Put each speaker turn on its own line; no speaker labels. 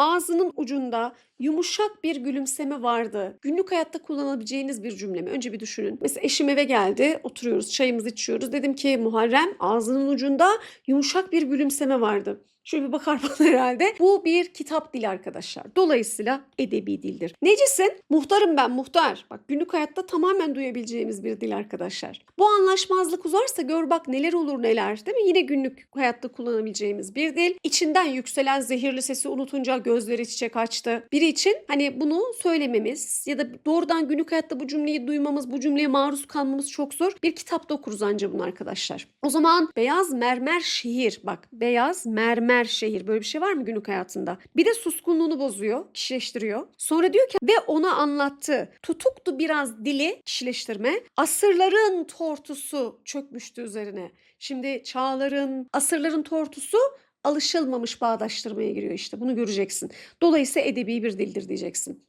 ağzının ucunda yumuşak bir gülümseme vardı. Günlük hayatta kullanabileceğiniz bir cümle mi? Önce bir düşünün. Mesela eşim eve geldi, oturuyoruz, çayımızı içiyoruz. Dedim ki Muharrem ağzının ucunda yumuşak bir gülümseme vardı. Şöyle bir bakar bana herhalde. Bu bir kitap dili arkadaşlar. Dolayısıyla edebi dildir. Necisin? Muhtarım ben muhtar. Bak günlük hayatta tamamen duyabileceğimiz bir dil arkadaşlar. Bu anlaşmazlık uzarsa gör bak neler olur neler. Değil mi? Yine günlük hayatta kullanabileceğimiz bir dil. İçinden yükselen zehirli sesi unutunca gözleri çiçek açtı. Biri için hani bunu söylememiz ya da doğrudan günlük hayatta bu cümleyi duymamız, bu cümleye maruz kalmamız çok zor. Bir kitapta okuruz anca bunu arkadaşlar. O zaman beyaz mermer şehir. Bak beyaz mermer şehir. Böyle bir şey var mı günlük hayatında? Bir de suskunluğunu bozuyor, kişileştiriyor. Sonra diyor ki ve ona anlattı. Tutuktu biraz dili kişileştirme. Asırların tortusu çökmüştü üzerine. Şimdi çağların, asırların tortusu alışılmamış bağdaştırmaya giriyor işte. Bunu göreceksin. Dolayısıyla edebi bir dildir diyeceksin.